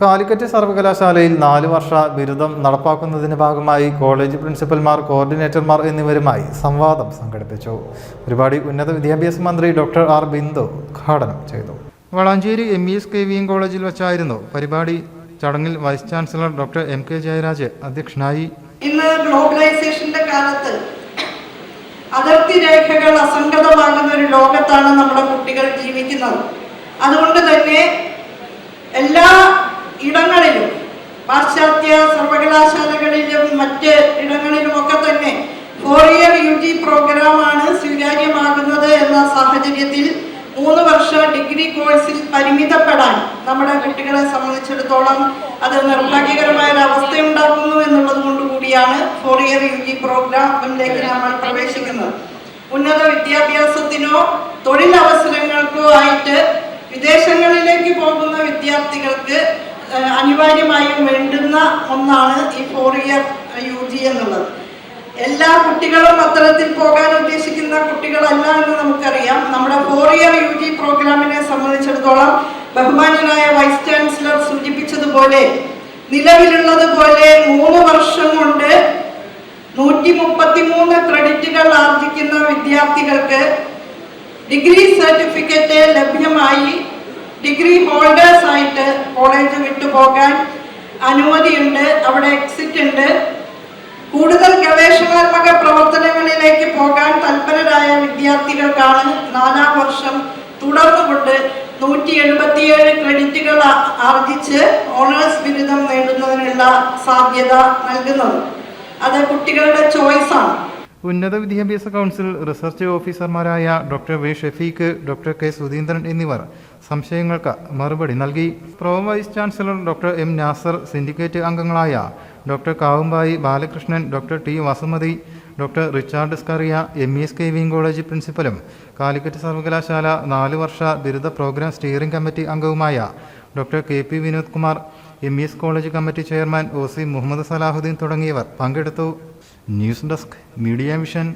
കാലിക്കറ്റ് സർവകലാശാലയിൽ നാല് വർഷ ബിരുദം നടപ്പാക്കുന്നതിന്റെ ഭാഗമായി കോളേജ് പ്രിൻസിപ്പൽമാർ കോർഡിനേറ്റർമാർ എന്നിവരുമായി സംവാദം സംഘടിപ്പിച്ചു. പരിപാടി ഉന്നത വിദ്യാഭ്യാസ മന്ത്രി ഡോക്ടർ ആർ. ബിന്ദു ഉദ്ഘാടനം ചെയ്തു. Valanchery M. E. S. K. V. M. കോളേജിൽ വെച്ചായിരുന്നു പരിപാടി. ചടങ്ങിൽ vice chancellor doctor M. K. Jayaraj അധ്യക്ഷനായി. അതിർത്തി രേഖകൾ ഒരു ലോകത്താണ് നമ്മുടെ കുട്ടികൾ ജീവിക്കുന്നത്. അതുകൊണ്ട് തന്നെ എല്ലാ പാശ്ചാത്യ സർവകലാശാലകളിലും മറ്റ് ഇടങ്ങളിലുമൊക്കെ തന്നെ ഫോർ ഇയർ യു ജി പ്രോഗ്രാമാണ് സ്വീകാര്യമാകുന്നത് എന്ന സാഹചര്യത്തിൽ മൂന്ന് വർഷ ഡിഗ്രി കോഴ്സിൽ പരിമിതപ്പെടാൻ നമ്മുടെ കുട്ടികളെ സംബന്ധിച്ചിടത്തോളം അത് നിർഭാഗ്യകരമായ ഒരു അവസ്ഥയുണ്ടാക്കുന്നു എന്നുള്ളത് കൊണ്ട് കൂടിയാണ് ഫോർ ഇയർ യു ജി പ്രോഗ്രാമിലേക്ക് നമ്മൾ പ്രവേശിക്കുന്നത്. ഉന്നത വിദ്യാഭ്യാസത്തിനോ തൊഴിലവസരങ്ങൾക്കോ ആയിട്ട് വിദേശങ്ങളിലേക്ക് പോകുന്ന വിദ്യാർത്ഥികൾക്ക് അനിവാര്യമായും വേണ്ടുന്ന ഒന്നാണ് ഈ ഫോർ ഇയർ യു ജി എന്നുള്ളത്. എല്ലാ കുട്ടികളും അത്തരത്തിൽ പോകാൻ ഉദ്ദേശിക്കുന്ന കുട്ടികളല്ല എന്ന് നമുക്കറിയാം. നമ്മുടെ ഫോർ ഇയർ യു ജി പ്രോഗ്രാമിനെ സംബന്ധിച്ചിടത്തോളം ബഹുമാനനായ വൈസ് ചാൻസലർ സൂചിപ്പിച്ചതുപോലെ നിലവിലുള്ളതുപോലെ മൂന്ന് വർഷം കൊണ്ട് നൂറ്റി മുപ്പത്തിമൂന്ന് ക്രെഡിറ്റുകൾ ആർജിക്കുന്ന വിദ്യാർത്ഥികൾക്ക് ഡിഗ്രി സർട്ടിഫിക്കറ്റ് ലഭ്യമായി. ഡിഗ്രി ഹോൾഡേഴ്സ് ആയിട്ട് വിട്ടുപോകാൻ അനുമതിയുണ്ട് അവിടെ എക്സിറ്റ് ഉണ്ട്. കൂടുതൽ ഗവേഷണാത്മക പ്രവർത്തനങ്ങളിലേക്ക് പോകാൻ തൽപരരായ വിദ്യാർത്ഥികൾക്കാണ് നാലാം വർഷം തുടർന്നുകൊണ്ട് നൂറ്റി എഴുപത്തിയേഴ് ക്രെഡിറ്റുകൾ ആർജിച്ച് ഓണേഴ്സ് ബിരുദം നേടുന്നതിനുള്ള സാധ്യത നൽകുന്നത്. അത് കുട്ടികളുടെ ചോയ്സാണ് ഉന്നത വിദ്യാഭ്യാസ കൗൺസിൽ റിസർച്ച് ഓഫീസർമാരായ doctor V Shafeeq doctor K Sudheendran എന്നിവർ സംശയങ്ങൾക്ക് മറുപടി നൽകി. Pro vice chancellor doctor M Nasar syndicate അംഗങ്ങളായ doctor Kavumbayi Balakrishnan doctor T Vasumathi doctor Richard Scaria M E S K wing college പ്രിൻസിപ്പലും കാലിക്കറ്റ് സർവകലാശാല നാല് വർഷ ബിരുദ പ്രോഗ്രാം സ്റ്റിയറിംഗ് കമ്മിറ്റി അംഗവുമായ doctor K P Vinod Kumar M E S college committee chairman O C Muhammad Salahuddin തുടങ്ങിയവർ പങ്കെടുത്തു. News desk media vision